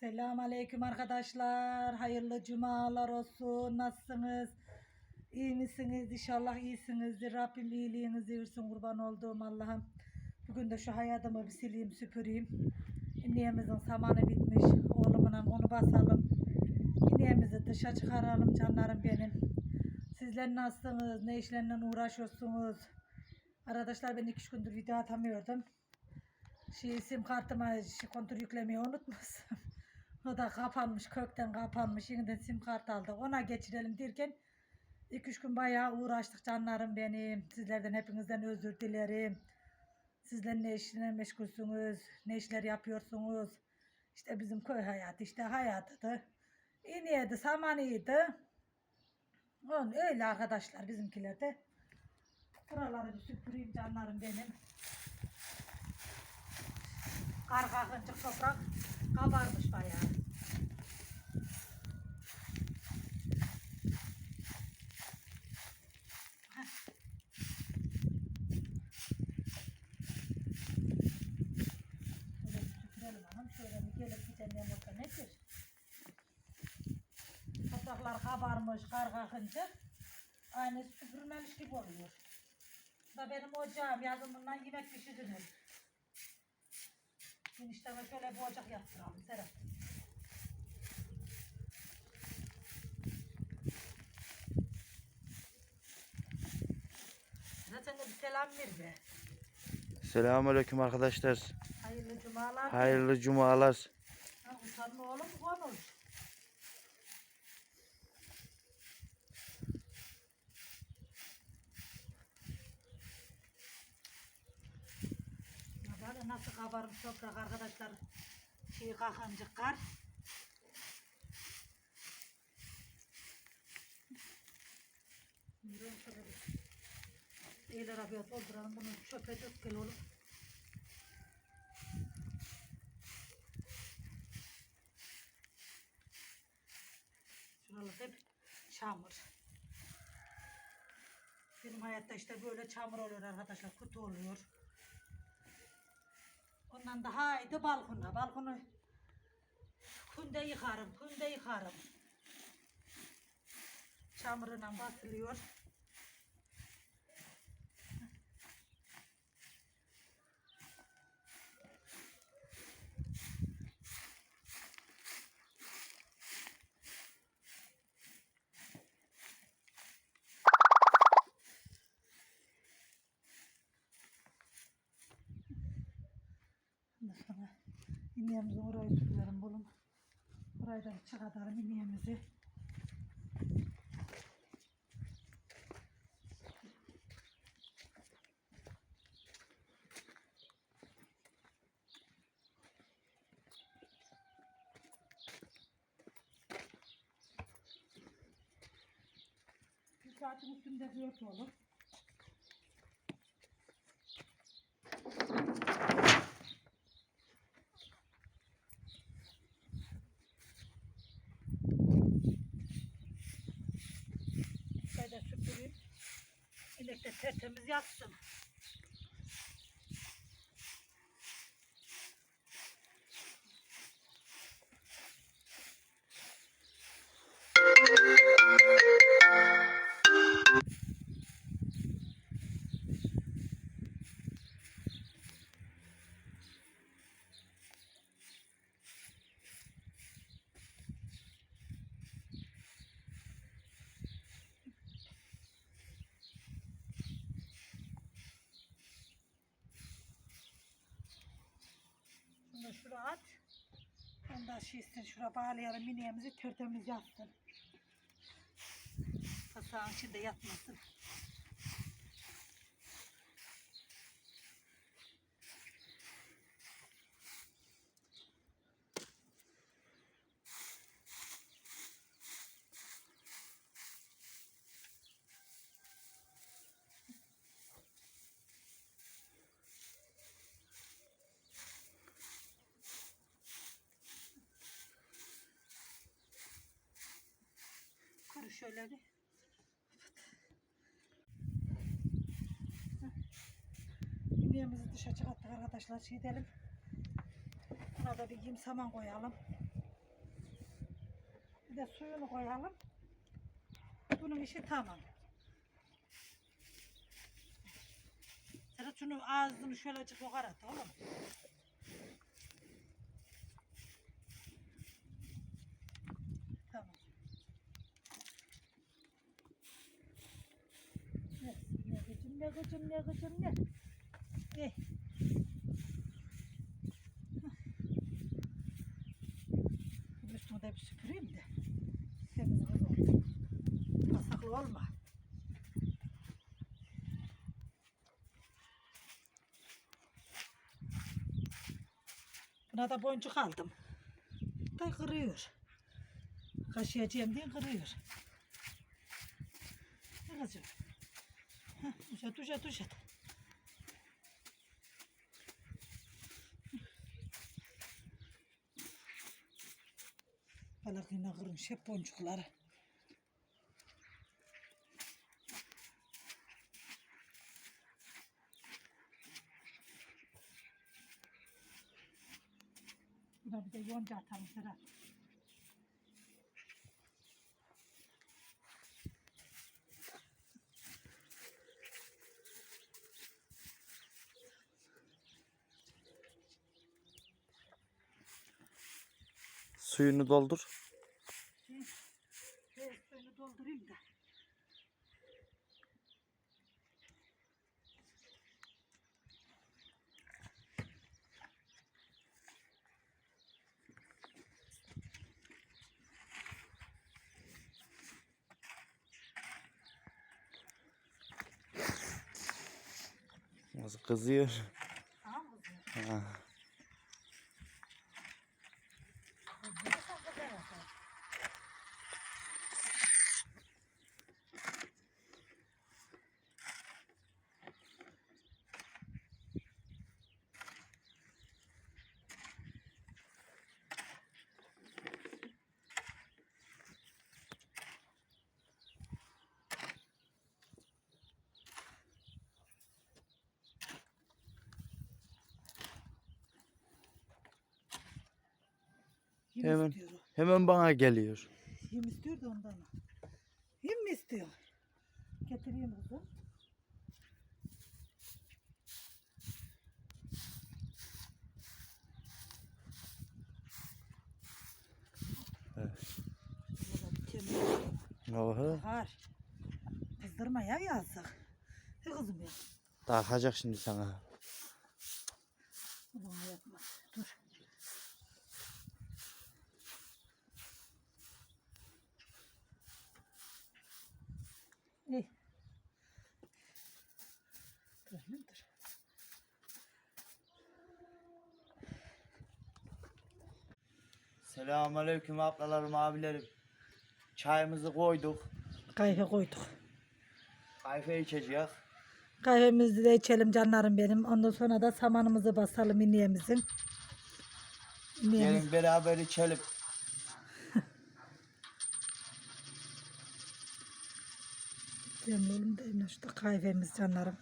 Selam aleyküm arkadaşlar. Hayırlı cumalar olsun. Nasılsınız? İyi misiniz? İnşallah iyisinizdir. Rabbim iyiliğinizi versin kurban olduğum Allah'ım. Bugün de şu hayatımı bir sileyim süpüreyim. İneyemizin samanı bitmiş. Oğlumla onu basalım. İneyemizi dışa çıkaralım canlarım benim. Sizler nasılsınız? Ne işlerle uğraşıyorsunuz? Arkadaşlar ben iki üç gündür video atamıyordum. Şey sim kartıma şey, kontür yüklemeyi unutmuşum. O da kapanmış, kökten kapanmış. Yeniden sim kart aldık. Ona geçirelim derken 2-3 gün bayağı uğraştık canlarım benim. Sizlerden hepinizden özür dilerim. Sizler ne işle meşgulsünüz, ne işler yapıyorsunuz. İşte bizim köy hayatı, işte hayatıdı. İniydi, samanıydı. On, öyle arkadaşlar bizimkiler de. Buraları bir süpüreyim canlarım benim. Kar kalkınca toprak kabarmış bayağı. Topraklar kabarmış kar kalkınca. Aynı süpürmemiş gibi oluyor. Da benim ocağım. Yazın bundan yemek pişiririm. İşte şöyle bir ocak yaptıralım Serap. Zaten de bir selam ver be. Selamünaleyküm arkadaşlar. Hayırlı cumalar. Hayırlı cumalar. Ha, utanma oğlum konuş. Ya bak nasıl kabarmış toprak arkadaşlar. Şey kalkınca kar. Yürüyün şöyle bir. İyi arabaya dolduralım bunu çöpe dök gel oğlum. Şuralar hep çamur. Benim hayatta işte böyle çamur oluyor arkadaşlar. Kutu oluyor. Ondan da haydi balkona. Balkonu kunde yıkarım. Kunde yıkarım. Çamuruna basılıyor. Ondan sonra ineğimizi oraya tutuyorum bulun. Burayı da çıkartalım ineğimizi. Bir saatin üstünde bir ört olur. Şöyle süpüreyim. Tertemiz yatsın. Ondan şişsin. Şuraya bağlayalım. Mineğimizi tertemiz yatsın. Kasağın içinde yatmasın. Şöyle bir. Mineğimizi dışa çıkarttık arkadaşlar. Şey edelim. Buna da bir yem saman koyalım. Bir de suyunu koyalım. Bunun işi tamam. Serhat şunu ağzını şöyle açık kokar at oğlum. Tamam. Ne, ne kızım ne kızım ne kızım ne. Eh. De bir süpüreyim de. Temiz oldu. Pasaklı olma. Buna da boncuk aldım. Da kırıyor. Kaşıyacağım diye kırıyor. Ne kızım? Heh, Uzat uzat uzat. Balıkıyla kırmış hep boncukları. Buna bir de yonca atalım Serhat. Suyunu doldur. Evet, suyunu doldurayım da. Nasıl kızıyor. Tamam mı kızım? Ha. Yem Hemen. istiyor. Hemen bana geliyor. Yem istiyor da ondan. Yem mi istiyor? Getireyim kızım. Oha. Var. Kızdırma ya yazık. He kızım ya. Takacak şimdi sana. Bana yapma. Dur. İyi. Dur lan dur. Selamünaleyküm ablalarım abilerim. Çayımızı koyduk. Kahve koyduk. Kahve içeceğiz. Kahvemizi de içelim canlarım benim. Ondan sonra da samanımızı basalım iniyemizin. İniyemiz. Gelin beraber içelim. Diyorum oğlum deyin işte kahvemiz canlarım.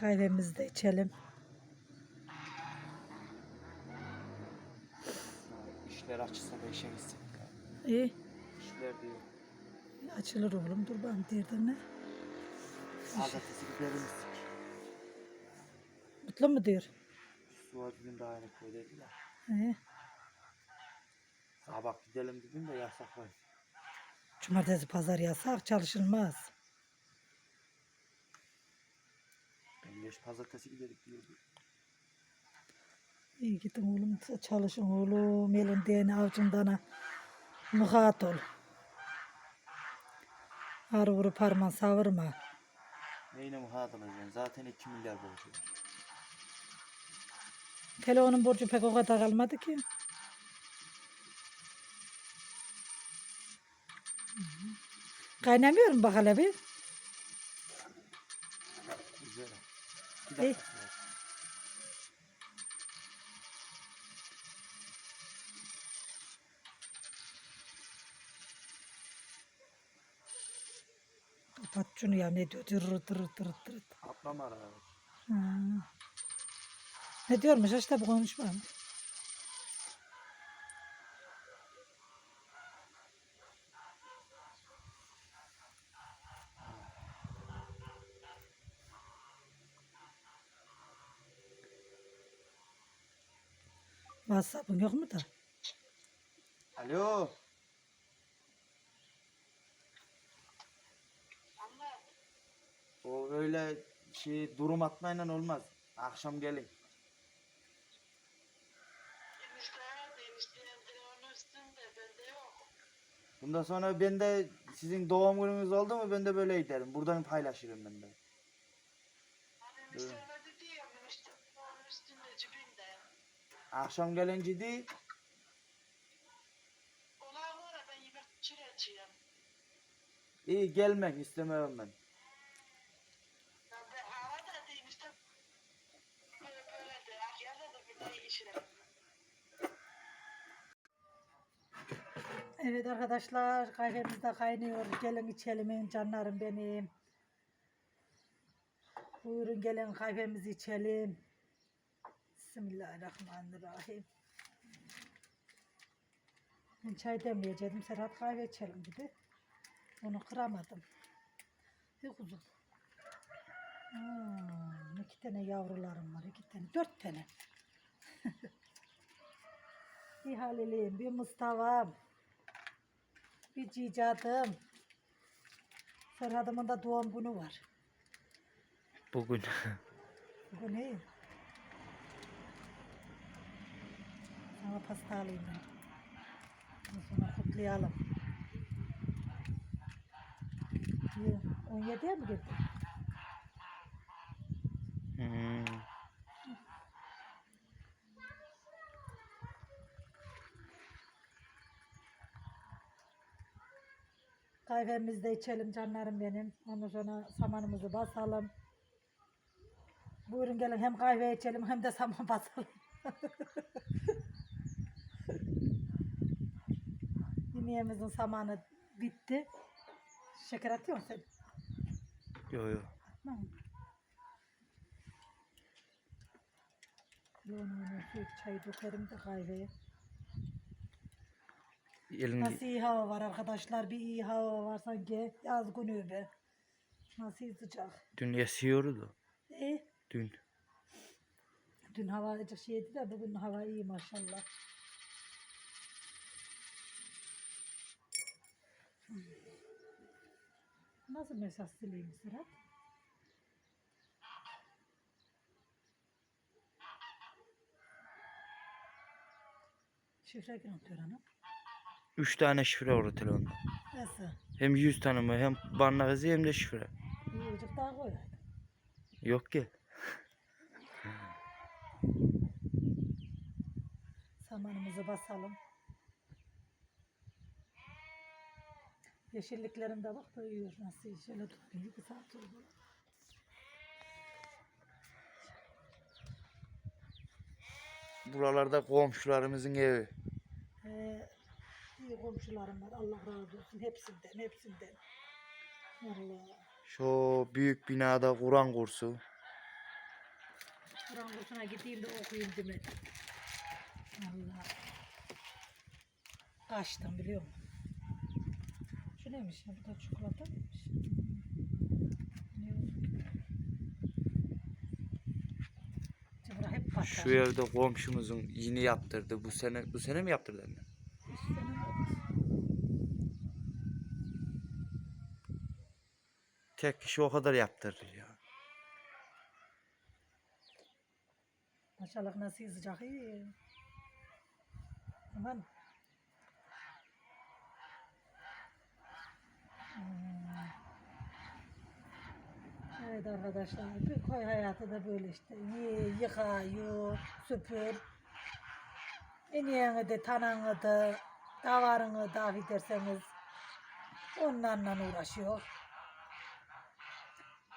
Kahvemizi de içelim. İşler açılsa işe gitsin. İyi. İşler diyor. Açılır oğlum dur ben ne? Pazartesi gidelim. Mutlu mu diyor? Suat gün daha yeni koy dediler. He. Sabah gidelim dedim de yasak var. Cumartesi pazar yasak çalışılmaz. Ben geç pazartesi gidelim diyordu. İyi gidin oğlum çalışın oğlum elin diyeni avucundan muhat ol. Ağrı vurup parmağın savurma. Neyine muhat alacaksın? Zaten 2 milyar borcu. Telefonun borcu pek o kadar kalmadı ki. Kaynamıyor mu bak hele bir? Güzel. Bir dakika. sonra. şunu ya ne diyor? Tır tır tır tır. Atlama araba. Hmm. Ne diyormuş işte bu konuşma. WhatsApp'ın yok mu da? Alo. O öyle şey durum atmayla olmaz. Akşam gelin. Bundan sonra ben de sizin doğum gününüz oldu mu ben de böyle giderim. Buradan paylaşırım ben de. Evet. Akşam gelince değil. İyi gelmek istemiyorum ben. Evet arkadaşlar kahvemiz de kaynıyor. Gelin içelim canlarım benim. Buyurun gelin kahvemizi içelim. Bismillahirrahmanirrahim. Ben çay demleyecektim. Serhat kahve içelim dedi. Onu kıramadım. Bir kuzum. Hmm, iki tane yavrularım var. iki tane. Dört tane. bir Halil'im, bir Mustafa'm. Bir cicadım. Serhat'ımın da doğum günü var. Bugün. Bu ne? Sana pasta alayım ben. Ondan sonra kutlayalım. İyi, 17'ye mi girdin? Kahvemizi de içelim canlarım benim. Ondan sonra samanımızı basalım. Buyurun gelin hem kahve içelim hem de saman basalım. Yemeğimizin samanı bitti. Şeker atıyor musun sen? Yo yo. Atma mı? Yoğun su çay dökerim de kahveye. Elin Nasıl iyi hava var arkadaşlar. Bir iyi hava var sanki. Yaz günü be. Nasıl sıcak. dün esiyordu. E, Dün. dün hava şeydi de bugün hava iyi maşallah. Nasıl mesaj sileyim Serhat? Şifre kim atıyor hanım? Üç tane şifre var o telefonda. Nasıl? Hem yüz tanımı hem barnak izi hem de şifre. Bir ucuk daha koyaydı. Yok ki. Samanımızı basalım. Yeşilliklerim de bak büyüyor nasıl şöyle bir saat oldu. Buralarda komşularımızın evi. Ee, iyi komşularım var Allah razı olsun hepsinden hepsinden. Allah. Şu büyük binada Kur'an kursu. Kur'an kursuna gideyim de okuyayım demedim. Allah. Kaçtım biliyor musun? Şu neymiş ya? Bu da çikolata mıymış? Şu evde komşumuzun yeni yaptırdı. Bu sene bu sene mi yaptırdı anne? Üç sene oldu. Tek kişi o kadar yaptırdı ya. Maşallah nasıl sıcak iyi. Aman. Hmm. Evet arkadaşlar, bir koy hayatı da böyle işte. Ye, yıka, yu, süpür. İneğini de, tananı da, davarını da derseniz onlarla uğraşıyor.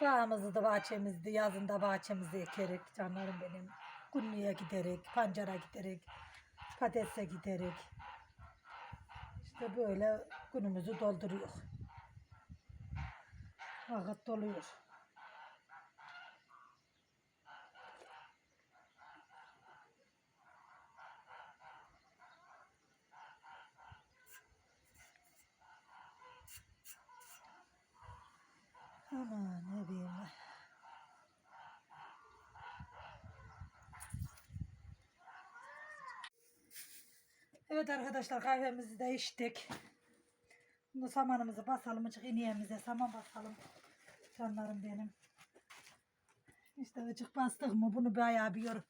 Bağımızı da bahçemizde, yazın da bahçemizde ekerek canlarım benim. Kunluya giderek, pancara giderek, patatese giderek. İşte böyle günümüzü dolduruyor. Vakit doluyor. Aman diyeyim. Evet arkadaşlar kahvemizi de içtik. Şimdi samanımızı basalım. Açık ineğimize saman basalım. Canlarım benim. İşte açık bastık mı bunu bayağı bir yor.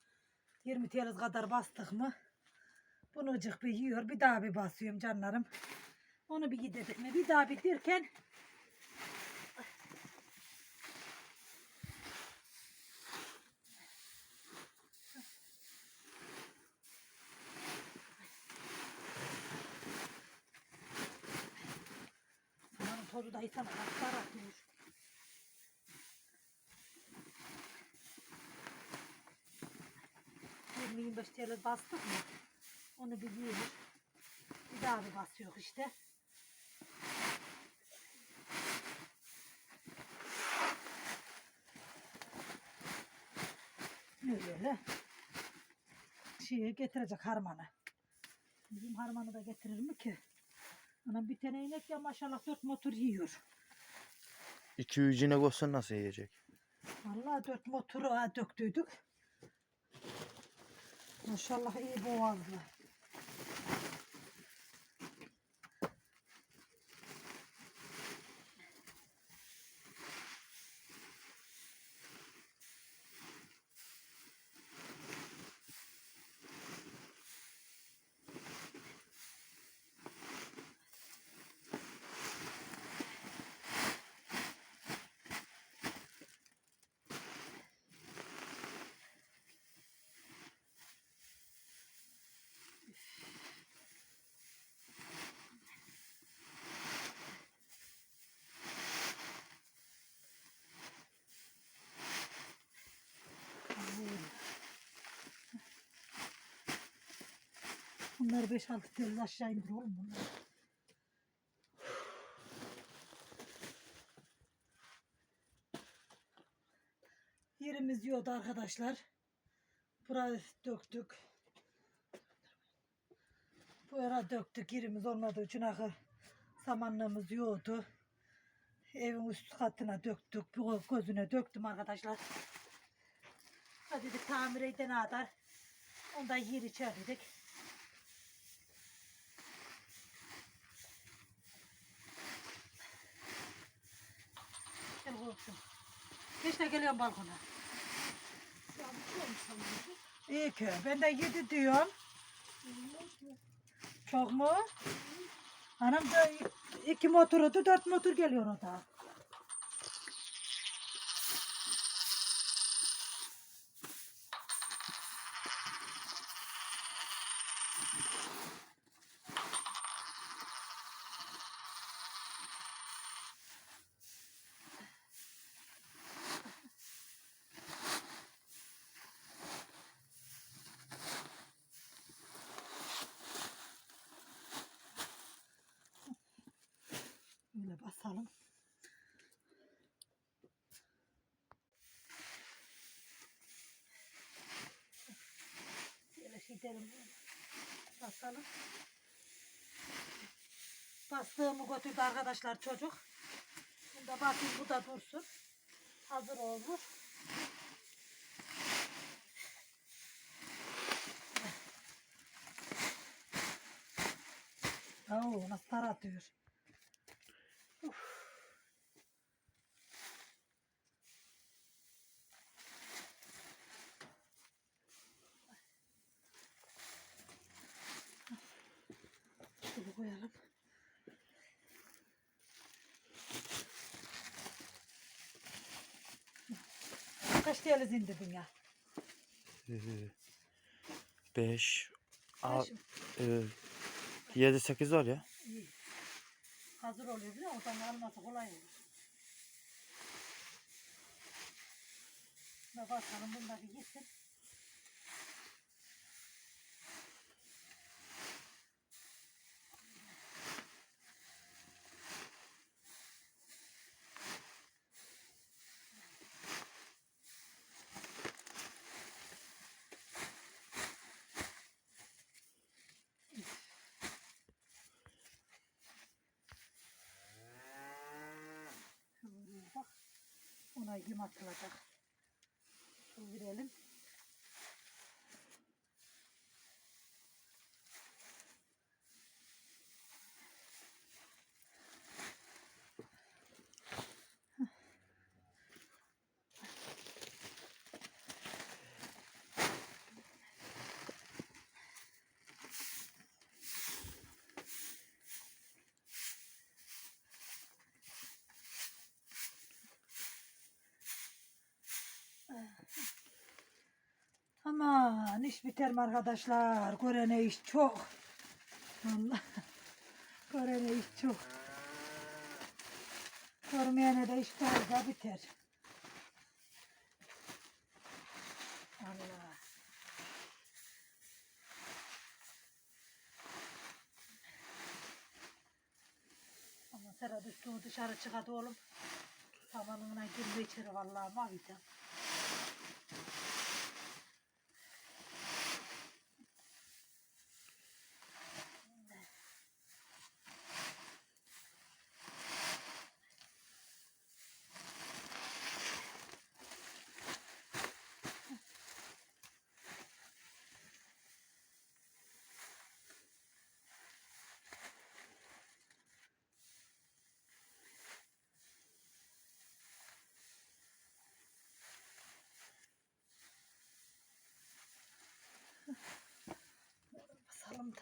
20 TL kadar bastık mı? Bunu açık bir yiyor. Bir daha bir basıyorum canlarım. Onu bir gidedik mi? Bir daha bir derken Samanın tozu da insana kaslar atıyor. Yirmi yirmi beş TL bastık mı? Onu bir. Bir daha bir basıyor işte. Öyle. Şeye getirecek harmanı. Bizim harmanı da getirir mi ki? Ana bir tane inek ya maşallah dört motor yiyor. İki yüzüne koysan nasıl yiyecek? Vallahi dört motoru ha döktüydük. Maşallah iyi boğazlı. Bunları 5-6 tane aşağı indir oğlum bunları. Yerimiz yoktu arkadaşlar. Buraya döktük. Bu yere döktük. Yerimiz olmadığı için ahır samanlığımız yoktu. Evin üst katına döktük. Bu gözüne döktüm arkadaşlar. Hadi dedik tamir edene kadar. Ondan yer içer. Korktum. İşte geliyorum balkona. İyi ki. Ben de yedi diyorum. Çok mu? Hanım da iki motoru dört motor geliyor o da. Böyle basalım. Böyle şey derim. Basalım. Bastığımı götürdü arkadaşlar çocuk. Bunu da basayım bu da dursun. Hazır olur. Oo, nasıl tar atıyor. Şöyle koyalım. Kaç TL indirdin ya? 5 Kaç? 7 8 var ya. İyi. Hazır oluyor musun? Oradan alması kolay olur. Ve bakalım bunda bir gitsin. Şöyle bak. Yem atılacak. Şöyle verelim. Olmadan iş biter mi arkadaşlar? Görene iş çok. Vallahi. Görene iş çok. Görmeyene de iş fazla biter. Allah. Ama Serhat üstünü dışarı çıkardı oğlum. Samanına girme içeri vallahi maviden. Basalım da.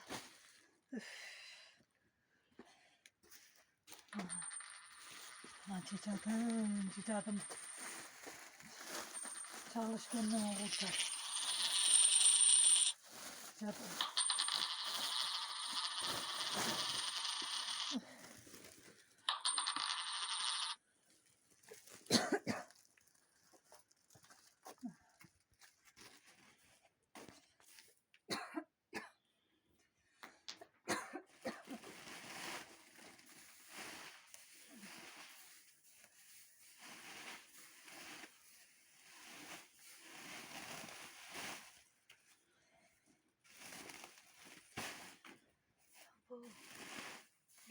Üf. Aman cicadım, cicadım. Çalışkanlığa kurtar. Cicadım.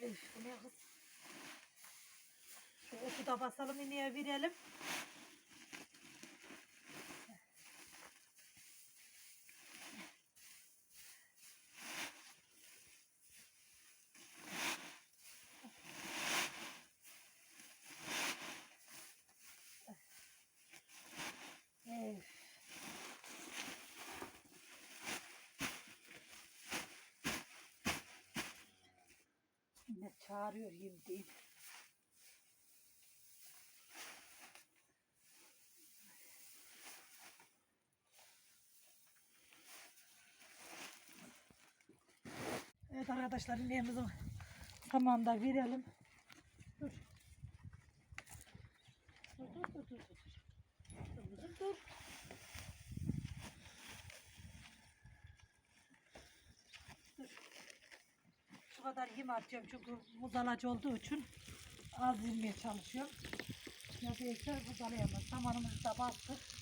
Üf, bu ne kız? Şu oku da basalım ineğe verelim. Yine çağırıyor deyip. Evet arkadaşlar yemeğimizin tamamında verelim. Dur. Dur dur dur dur. Dur dur dur. Şu kadar yem atıyorum çünkü muzalacı olduğu için az yemeye çalışıyorum. Ya değilse muzalayamaz. Samanımızı da bastık.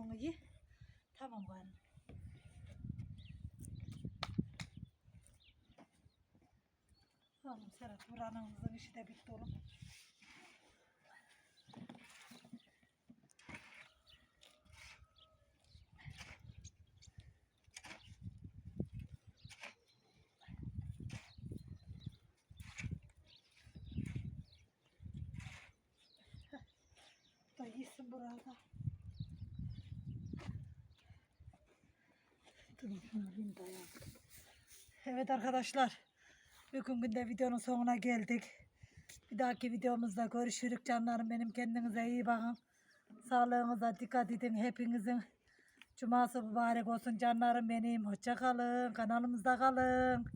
Sen de bunu ye. Tamam canım. Oğlum Serhat buranın işi de bitti oğlum. da yesin burada. Dur Evet arkadaşlar. Bugün de videonun sonuna geldik. Bir dahaki videomuzda görüşürük canlarım benim. Kendinize iyi bakın. Sağlığınıza dikkat edin. Hepinizin cuması mübarek olsun canlarım benim. Hoşça kalın. Kanalımızda kalın.